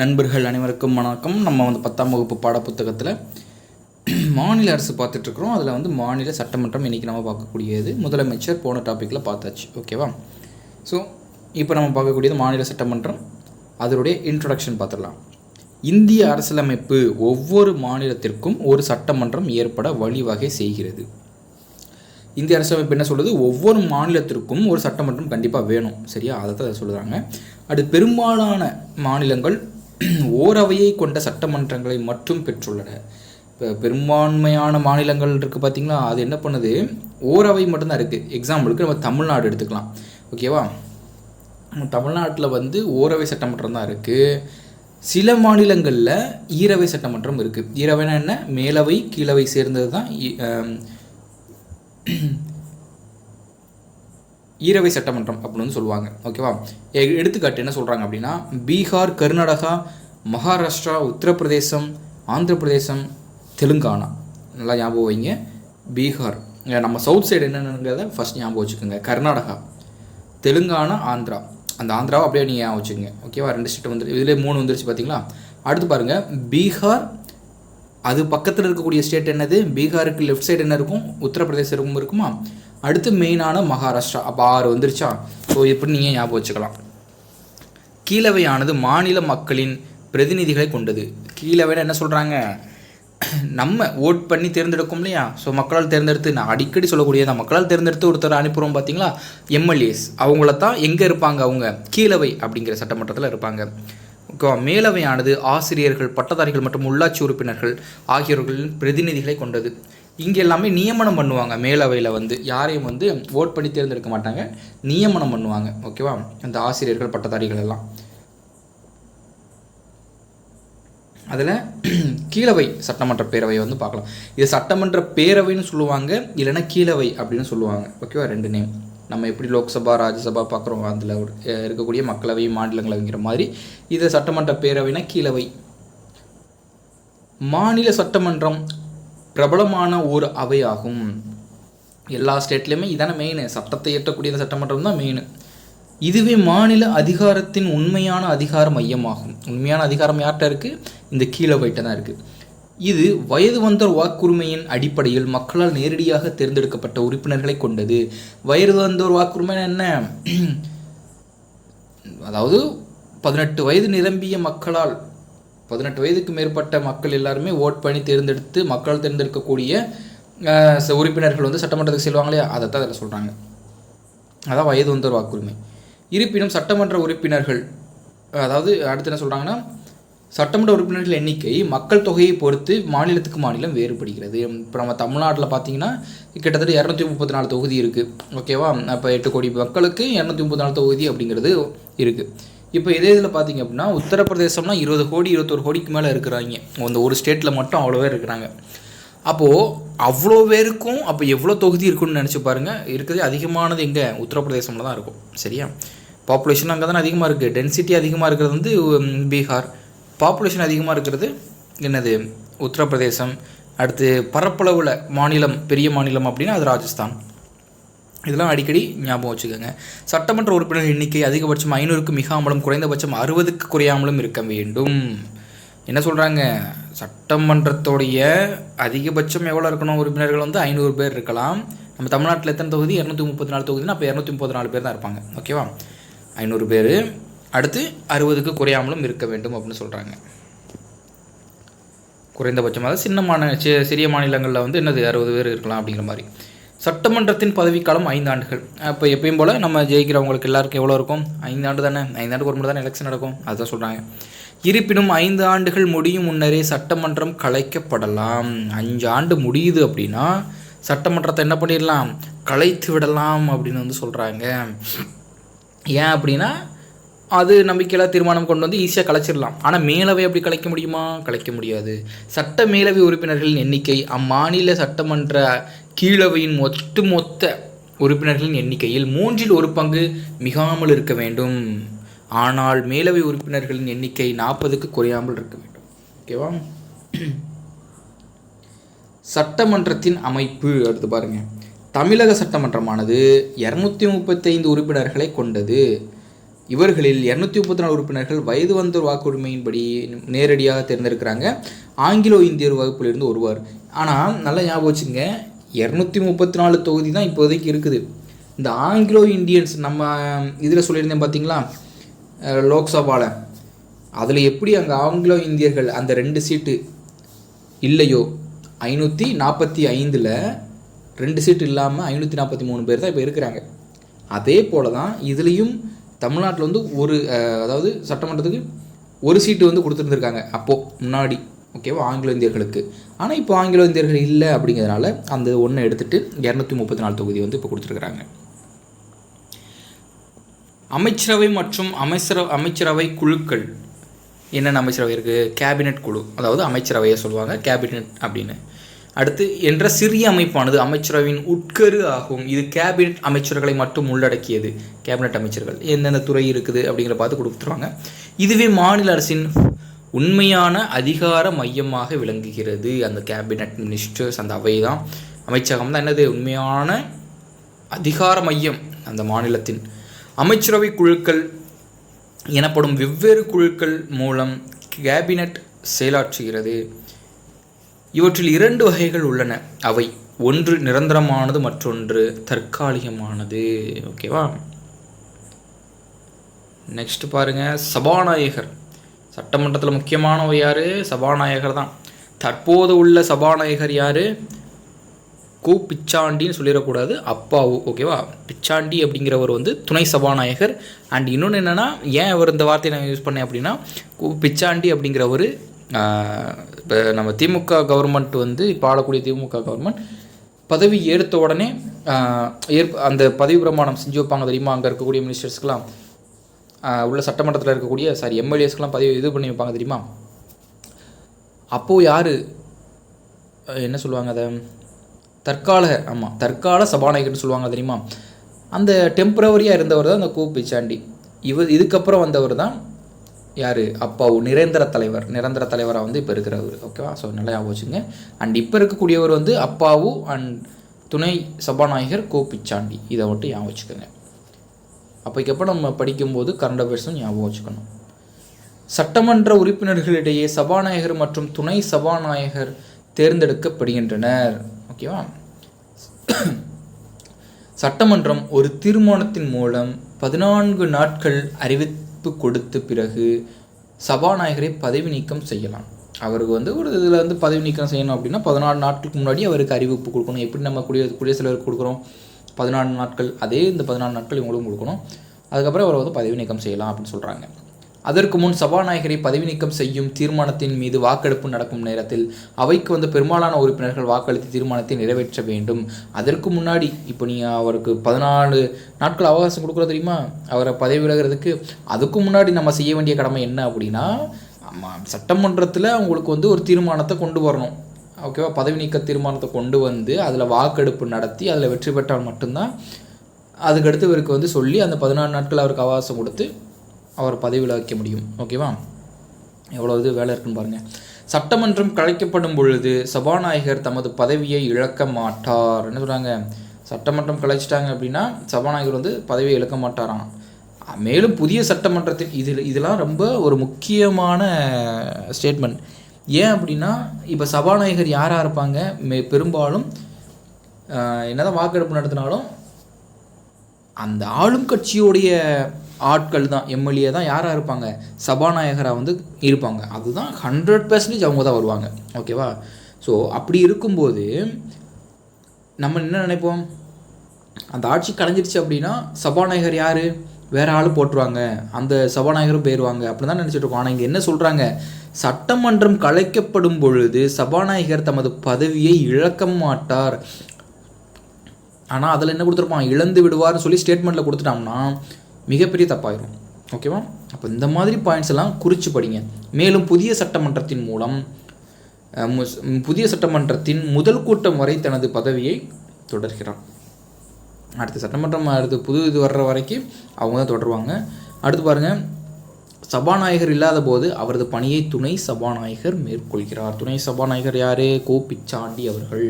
நண்பர்கள் அனைவருக்கும் வணக்கம். நம்ம வந்து பத்தாம் வகுப்பு பாடப்புத்தகத்தில் மாநில அரசு பார்த்துட்ருக்குறோம். அதில் வந்து மாநில சட்டமன்றம் இன்றைக்கி நம்ம பார்க்கக்கூடியது. முதலமைச்சர் போன டாப்பிக்கில் பார்த்தாச்சு. ஓகேவா ஸோ இப்போ நம்ம பார்க்கக்கூடியது மாநில சட்டமன்றம். அதனுடைய இன்ட்ரொடக்ஷன் பார்த்துடலாம். இந்திய அரசியலமைப்பு ஒவ்வொரு மாநிலத்திற்கும் ஒரு சட்டமன்றம் ஏற்பட வழிவகை செய்கிறது. இந்திய அரசியலமைப்பு என்ன சொல்லுது? ஒவ்வொரு மாநிலத்திற்கும் ஒரு சட்டமன்றம் கண்டிப்பாக வேணும். சரியா? அதை தான் சொல்லுறாங்க அது பெரும்பாலான மாநிலங்கள் ஓரவையை கொண்ட சட்டமன்றங்களை மட்டும் பெற்றுள்ளன. இப்போ பெரும்பான்மையான மாநிலங்கள் இருக்குது பார்த்திங்களா அது என்ன பண்ணுது? ஓரவை மட்டும்தான் இருக்குது எக்ஸாம்பிளுக்கு நம்ம தமிழ்நாடு எடுத்துக்கலாம். ஓகேவா தமிழ்நாட்டில் வந்து ஓரவை சட்டமன்றம் தான் இருக்குது சில மாநிலங்களில் ஈரவை சட்டமன்றம் இருக்குது ஈரவைனா என்ன? மேலவை கீழவை சேர்ந்தது தான் ஈரவை சட்டமன்றம் அப்படின்னு சொல்லுவாங்க ஓகேவா எ- எடுத்துக்காட்டு என்ன சொல்கிறாங்க அப்படின்னா பீகார் கர்நாடகா மகாராஷ்டிரா உத்தரப்பிரதேசம் ஆந்திர பிரதேசம் தெலுங்கானா. நல்லா ஞாபகம் வைங்க பீகார். நம்ம சவுத் சைடு என்னென்னங்கிறத ஃபர்ஸ்ட் ஞாபகம் வச்சுக்கோங்க. கர்நாடகா தெலுங்கானா ஆந்திரா. அந்த ஆந்திராவை அப்படியே நீங்கள் ஞாபகம் வச்சுக்கோங்க ஓகேவா ரெண்டு ஸ்டேட் வந்து இதிலே மூணு வந்துருச்சு பார்த்தீங்களா அடுத்து பாருங்கள் பீகார் அது பக்கத்தில் இருக்கக்கூடிய ஸ்டேட் என்னது? பீகாருக்கு லெஃப்ட் சைடு என்ன இருக்கும்? உத்தரப்பிரதேசம் இருக்குமா? அடுத்து மெயினான மகாராஷ்டிரா. அப்போ ஆறு வந்துருச்சா? ஸோ இப்படி நீங்கள் ஞாபகம் வச்சுக்கலாம். கீழவையானது மாநில மக்களின் பிரதிநிதிகளை கொண்டது. கீழவைன்னு என்ன சொல்கிறாங்க நம்ம ஓட் பண்ணி தேர்ந்தெடுக்கும் இல்லையா? ஸோ மக்களால் தேர்ந்தெடுத்து நான் அடிக்கடி சொல்லக்கூடியதான் மக்களால் தேர்ந்தெடுத்து ஒருத்தர் அனுப்புகிறோம் பார்த்தீங்களா எம்எல்ஏஸ் அவங்கள தான் எங்கே இருப்பாங்க அவங்க? கீழவை அப்படிங்கிற சட்டமன்றத்தில் இருப்பாங்க. ஓகேவா மேலவையானது ஆசிரியர்கள் பட்டதாரிகள் மற்றும் உள்ளாட்சி உறுப்பினர்கள் ஆகியோர்களின் பிரதிநிதிகளை கொண்டது. இங்கே எல்லாமே நியமனம் பண்ணுவாங்க. மேலவையில் வந்து யாரையும் வந்து ஓட் பண்ணி தேர்ந்தெடுக்க மாட்டாங்க. நியமனம் பண்ணுவாங்க. ஓகேவா அந்த ஆசிரியர்கள் பட்டதாரிகள் எல்லாம். அதில் கீழவை சட்டமன்ற பேரவையை வந்து பார்க்கலாம். இது சட்டமன்ற பேரவைன்னு சொல்லுவாங்க இல்லைன்னா கீழவை அப்படின்னு சொல்லுவாங்க. ஓகேவா ரெண்டு நேம் நம்ம எப்படி லோக்சபா ராஜ்யசபா பார்க்குறோம் அதில் இருக்கக்கூடிய மக்களவை மாநிலங்களவைங்கிற மாதிரி இது சட்டமன்ற பேரவைனா கீழவை. மாநில சட்டமன்றம் பிரபலமான ஒரு அவையாகும். எல்லா ஸ்டேட்லேயுமே இதான மெயின் சட்டத்தை இயற்றக்கூடிய சட்டமன்றம் தான் மெயின் இதுவே மாநில அதிகாரத்தின் உண்மையான அதிகார மையமாகும். உண்மையான அதிகாரம் யார்கிட்ட இருக்குது இந்த கீழவைட்ட தான் இருக்குது இது வயது வந்தோர் வாக்குரிமையின் அடிப்படையில் மக்களால் நேரடியாக தேர்ந்தெடுக்கப்பட்ட உறுப்பினர்களை கொண்டது. வயது வந்தோர் வாக்குரிமை என்ன? அதாவது பதினெட்டு வயது நிரம்பிய மக்களால் பதினெட்டு வயதுக்கு மேற்பட்ட மக்கள் எல்லாருமே ஓட் பண்ணி தேர்ந்தெடுத்து மக்கள் தேர்ந்தெடுக்கக்கூடிய ச- உறுப்பினர்கள் வந்து சட்டமன்றத்துக்கு செல்வாங்களே அதை தான் அதில் சொல்கிறாங்க அதான் வயது வந்தோர் வாக்குரிமை. இருப்பினும் சட்டமன்ற உறுப்பினர்கள் அதாவது அடுத்து என்ன சொல்கிறாங்கன்னா சட்டமன்ற உறுப்பினர்கள் எண்ணிக்கை மக்கள் தொகையை பொறுத்து மாநிலத்துக்கு மாநிலம் வேறுபடுகிறது. இப்போ நம்ம தமிழ்நாட்டில் பார்த்தீங்கன்னா கிட்டத்தட்ட இரநூத்தி முப்பத்தி நாலு தொகுதி இருக்குது ஓகேவா? அப்போ எட்டு கோடி மக்களுக்கு இரநூத்தி முப்பத்தி நாலு தொகுதி அப்படிங்கிறது இருக்குது இப்போ இதே இதில் பார்த்தீங்க அப்படின்னா உத்தரப்பிரதேசம்னா இருபது கோடி இருபத்தொரு கோடிக்கு மேலே இருக்கிறாங்க. அந்த ஒரு ஸ்டேட்டில் மட்டும் அவ்வளோ பேர் இருக்கிறாங்க. அப்போது அவ்வளோ பேருக்கும் அப்போ எவ்வளோ தொகுதி இருக்குன்னு நினச்சி பாருங்கள் இருக்கிறதே அதிகமானது எங்கே? உத்தரப்பிரதேசமில் தான் இருக்கும். சரியா? பாப்புலேஷன் அங்கே தானே அதிகமாக இருக்குது. டென்சிட்டி அதிகமாக இருக்கிறது வந்து பீகார். பாப்புலேஷன் அதிகமாக இருக்கிறது என்னது? உத்தரப்பிரதேசம். அடுத்து பரப்பளவில் மாநிலம் பெரிய மாநிலம் அப்படின்னா அது ராஜஸ்தான். இதெல்லாம் அடிக்கடி ஞாபகம் வச்சுக்கோங்க. சட்டமன்ற உறுப்பினர் எண்ணிக்கை அதிகபட்சம் ஐநூறுக்கு மிகாமலும் குறைந்தபட்சம் அறுபதுக்கு குறையாமலும் இருக்க வேண்டும். என்ன சொல்கிறாங்க சட்டமன்றத்தோடைய அதிகபட்சம் எவ்வளோ இருக்கணும்? உறுப்பினர்கள் வந்து ஐநூறு பேர் இருக்கலாம். நம்ம தமிழ்நாட்டில் எத்தனை தொகுதி? இரநூத்தி முப்பத்தி நாலு தொகுதினா அப்போ இரநூத்தி முப்பத்தி நாலு பேர் தான் இருப்பாங்க. ஓகேவா ஐநூறு பேர். அடுத்து அறுபதுக்கு குறையாமலும் இருக்க வேண்டும் அப்படின்னு சொல்கிறாங்க குறைந்தபட்சமாக சின்ன மாநில சிறிய மாநிலங்களில் வந்து என்னது? அறுபது பேர் இருக்கலாம் அப்படிங்கிற மாதிரி. சட்டமன்றத்தின் பதவிக்காலம் ஐந்து ஆண்டுகள். அப்போ எப்பயும் போல் நம்ம ஜெயிக்கிறவங்களுக்கு எல்லாருக்கும் எவ்வளோ இருக்கும்? ஐந்து ஆண்டு தானே? ஐந்து ஆண்டுக்கு ஒரு முறை தானே எலெக்ஷன் நடக்கும். அதுதான் சொல்கிறாங்க இருப்பினும் ஐந்து ஆண்டுகள் முடியும் முன்னரே சட்டமன்றம் கலைக்கப்படலாம். அஞ்சு ஆண்டு முடியுது அப்படின்னா சட்டமன்றத்தை என்ன பண்ணிடலாம்? கலைத்து விடலாம் அப்படின்னு வந்து சொல்கிறாங்க ஏன் அப்படின்னா அது நம்பிக்கையில் தீர்மானம் கொண்டு வந்து ஈஸியாக கலைச்சிடலாம் ஆனால் மேலவை அப்படி கலைக்க முடியுமா? கலைக்க முடியாது. சட்ட மேலவை உறுப்பினர்களின் எண்ணிக்கை அம்மாநில சட்டமன்ற கீழவையின் ஒட்டுமொத்த உறுப்பினர்களின் எண்ணிக்கையில் மூன்றில் ஒரு பங்கு மிகாமல் இருக்க வேண்டும். ஆனால் மேலவை உறுப்பினர்களின் எண்ணிக்கை நாற்பதுக்கு குறையாமல் இருக்க வேண்டும். ஓகேவா சட்டமன்றத்தின் அமைப்பு அடுத்து பாருங்கள் தமிழக சட்டமன்றமானது இரநூத்தி முப்பத்தைந்து உறுப்பினர்களை கொண்டது. இவர்களில் இரநூத்தி முப்பத்தி நாலு உறுப்பினர்கள் வயது வந்தோர் வாக்குரிமையின்படி நேரடியாக தேர்ந்தெடுக்கிறாங்க. ஆங்கிலோ இந்தியர் வகுப்பிலிருந்து ஒருவர். ஆனால் நல்லா ஞாபகம் வச்சுங்க இரநூத்தி முப்பத்தி நாலு தொகுதி தான் இப்போதைக்கு இருக்குது. இந்த ஆங்கிலோ இந்தியன்ஸ் நம்ம இதில் சொல்லியிருந்தேன் பார்த்தீங்களா லோக்சபாவில் அதில் எப்படி அங்கே ஆங்கிலோ இந்தியர்கள் அந்த ரெண்டு சீட்டு இல்லையோ? ஐநூற்றி நாற்பத்தி ஐந்தில் ரெண்டு சீட்டு இல்லாமல் ஐநூற்றி நாற்பத்தி மூணு பேர் தான் இப்போ இருக்கிறாங்க. அதே போல தான் இதுலேயும் தமிழ்நாட்டில் வந்து ஒரு அதாவது சட்டமன்றத்துக்கு ஒரு சீட்டு வந்து கொடுத்துருந்துருக்காங்க அப்போது முன்னாடி. ஓகேவா ஆங்கிலோ இந்தியர்களுக்கு. ஆனால் இப்போ ஆங்கிலோ இந்தியர்கள் இல்லை அப்படிங்கிறதுனால அந்த ஒன்றை எடுத்துகிட்டு இரநூத்தி முப்பத்தி நாலு தொகுதி வந்து இப்போ கொடுத்துருக்குறாங்க. அமைச்சரவை மற்றும் அமைச்சர அமைச்சரவை குழுக்கள். என்னென்ன அமைச்சரவை இருக்குது கேபினெட் குழு. அதாவது அமைச்சரவையை சொல்லுவாங்க கேபினெட் அப்படின்னு. அடுத்து என்ற சிறிய அமைப்பானது அமைச்சரவையின் உட்கரு ஆகும். இது கேபினெட் அமைச்சர்களை மட்டும் உள்ளடக்கியது. கேபினெட் அமைச்சர்கள். எந்தெந்த துறை இருக்குது அப்படிங்கிற பார்த்து கொடுத்துருவாங்க. இதுவே மாநில அரசின் உண்மையான அதிகார மையமாக விளங்குகிறது. அந்த கேபினெட் மினிஸ்டர்ஸ் அந்த அவை தான் அமைச்சகம் தான் என்னது? உண்மையான அதிகார மையம். அந்த மாநிலத்தின் அமைச்சரவை குழுக்கள் எனப்படும் வெவ்வேறு குழுக்கள் மூலம் கேபினட் செயலாற்றுகிறது. இவற்றில் இரண்டு வகைகள் உள்ளன. அவை ஒன்று நிரந்தரமானது மற்றொன்று தற்காலிகமானது. ஓகேவா நெக்ஸ்ட் பாருங்க. சபாநாயகர். சட்டமன்றத்தில் முக்கியமானவர் யாரு? சபாநாயகர் தான். தற்போது உள்ள சபாநாயகர் யாரு? கு. பிச்சாண்டின்னு சொல்லிடக்கூடாது. அப்பாவு. ஓகேவா பிச்சாண்டி அப்படிங்கிறவர் வந்து துணை சபாநாயகர். அண்ட் இன்னொன்று என்னென்னா ஏன் அவர் இந்த வார்த்தையை நான் யூஸ் பண்ணேன் அப்படின்னா கு. பிச்சாண்டி அப்படிங்கிறவர் இப்போ நம்ம திமுக கவர்மெண்ட் வந்து இப்போ ஆளக்கூடிய திமுக கவர்மெண்ட் பதவி ஏற்ற உடனே ஏற்ப அந்த பதவி பிரமாணம் செஞ்சு வைப்பாங்க தெரியுமா? அங்கே இருக்கக்கூடிய மினிஸ்டர்ஸ்க்கெலாம் உள்ள சட்டமன்றத்தில் இருக்கக்கூடிய சாரி எம்எல்ஏஸ்க்கெலாம் பதவி இது பண்ணி வைப்பாங்க தெரியுமா? அப்போது யார்? என்ன சொல்லுவாங்க அதை? தற்கால ஆமாம் தற்கால சபாநாயகர்னு சொல்லுவாங்க தெரியுமா? அந்த டெம்பரவரியாக இருந்தவர் தான் அந்த கு பிச்சாண்டி இவர் இதுக்கப்புறம் வந்தவர் தான் யார்? அப்பாவு நிரந்தர தலைவர். நிரந்தர தலைவராக வந்து இப்போ இருக்கிறவர். ஓகேவா ஸோ நல்லா ஞாபகம் வச்சுங்க அண்ட் இப்போ இருக்கக்கூடியவர் வந்து அப்பாவு அண்ட் துணை சபாநாயகர் கோ பிச்சாண்டி. இதை மட்டும் ஞாபகம் வச்சுக்கோங்க. அப்போக்கப்போ நம்ம படிக்கும்போது கரண்ட் அஃபேர்ஸும் ஞாபகம் வச்சுக்கணும். சட்டமன்ற உறுப்பினர்களிடையே சபாநாயகர் மற்றும் துணை சபாநாயகர் தேர்ந்தெடுக்கப்படுகின்றனர். ஓகேவா சட்டமன்றம் ஒரு தீர்மானத்தின் மூலம் பதினான்கு நாட்கள் அறிவிப்பு கொடுத்த பிறகு சபாநாயகரை பதவி நீக்கம் செய்யலாம். அவருக்கு வந்து ஒரு இதில் வந்து பதவி நீக்கம் செய்யணும் அப்படின்னா பதினாலு நாட்களுக்கு முன்னாடி அவருக்கு அறிவிப்பு கொடுக்கணும். எப்படி நம்ம குடிய குடியரசுத் தலைவருக்கு கொடுக்குறோம்? பதினாலு நாட்கள் அதே இந்த பதினாலு நாட்கள் இவங்களும் கொடுக்கணும். அதுக்கப்புறம் அவரை வந்து பதவி நீக்கம் செய்யலாம் அப்படின்னு சொல்கிறாங்க அதற்கு முன் சபாநாயகரை பதவி நீக்கம் செய்யும் தீர்மானத்தின் மீது வாக்கெடுப்பு நடக்கும் நேரத்தில் அவைக்கு வந்த பெரும்பாலான உறுப்பினர்கள் வாக்களித்து தீர்மானத்தை நிறைவேற்ற வேண்டும். அதற்கு முன்னாடி இப்போ நீ அவருக்கு பதினாலு நாட்கள் அவகாசம் கொடுக்குறோம் தெரியுமா? அவரை பதவி விலகிறதுக்கு. அதுக்கு முன்னாடி நம்ம செய்ய வேண்டிய கடமை என்ன அப்படின்னா ஆமாம் சட்டமன்றத்தில் அவங்களுக்கு வந்து ஒரு தீர்மானத்தை கொண்டு வரணும். ஓகேவா? பதவி நீக்க தீர்மானத்தை கொண்டு வந்து அதில் வாக்கெடுப்பு நடத்தி அதில் வெற்றி பெற்றால் மட்டும்தான் அதுக்கடுத்து இவருக்கு வந்து சொல்லி அந்த பதினாலு நாட்கள் அவருக்கு அவகாசம் கொடுத்து அவர் பதவியில் வைக்க முடியும் ஓகேவா எவ்வளோ இது வேலை இருக்குன்னு பாருங்கள் சட்டமன்றம் கலைக்கப்படும் பொழுது சபாநாயகர் தமது பதவியை இழக்க மாட்டார். என்ன சொல்கிறாங்க சட்டமன்றம் கலைச்சிட்டாங்க அப்படின்னா சபாநாயகர் வந்து பதவியை இழக்க மாட்டாராம். மேலும் புதிய சட்டமன்றத்தில் இதில் இதெல்லாம் ரொம்ப ஒரு முக்கியமான ஸ்டேட்மெண்ட் ஏன் அப்படின்னா இப்போ சபாநாயகர் யாராக இருப்பாங்க? மே பெரும்பாலும் என்னதான் வாக்கெடுப்பு நடத்தினாலும் அந்த ஆளும் கட்சியுடைய ஆட்கள் தான் எம்எல்ஏ தான் யாராக இருப்பாங்க? சபாநாயகராக வந்து இருப்பாங்க. அதுதான் ஹண்ட்ரட் பர்சன்டேஜ் அவங்க தான் வருவாங்க. ஓகேவா ஸோ அப்படி இருக்கும்போது நம்ம என்ன நினைப்போம்? அந்த ஆட்சி கலைஞ்சிருச்சு அப்படின்னா சபாநாயகர் யார்? வேறு ஆள் போட்டுருவாங்க. அந்த சபாநாயகரும் போயிடுவாங்க அப்படி தான் நினச்சிட்டு இருக்கோம். ஆனால் இங்கே என்ன சொல்கிறாங்க சட்டமன்றம் கலைக்கப்படும் பொழுது சபாநாயகர் தமது பதவியை இழக்க மாட்டார். ஆனால் அதில் என்ன கொடுத்துருப்பான்? இழந்து விடுவார்னு சொல்லி ஸ்டேட்மெண்ட்டில் கொடுத்துட்டோம்னா மிகப்பெரிய தப்பாயிரும். ஓகேவா அப்போ இந்த மாதிரி பாயிண்ட்ஸ் எல்லாம் குறித்து படிங்க. மேலும் புதிய சட்டமன்றத்தின் மூலம் புதிய சட்டமன்றத்தின் முதல் கூட்டம் வரை தனது பதவியை தொடர்கிறார். அடுத்த சட்டமன்றம் அடுத்து புது இது வர்ற வரைக்கும் அவங்க தான் தொடருவாங்க. அடுத்து பாருங்கள் சபாநாயகர் இல்லாத போது அவரது பணியை துணை சபாநாயகர் மேற்கொள்கிறார். துணை சபாநாயகர் யாரு? கோ பிச்சாண்டி அவர்கள்.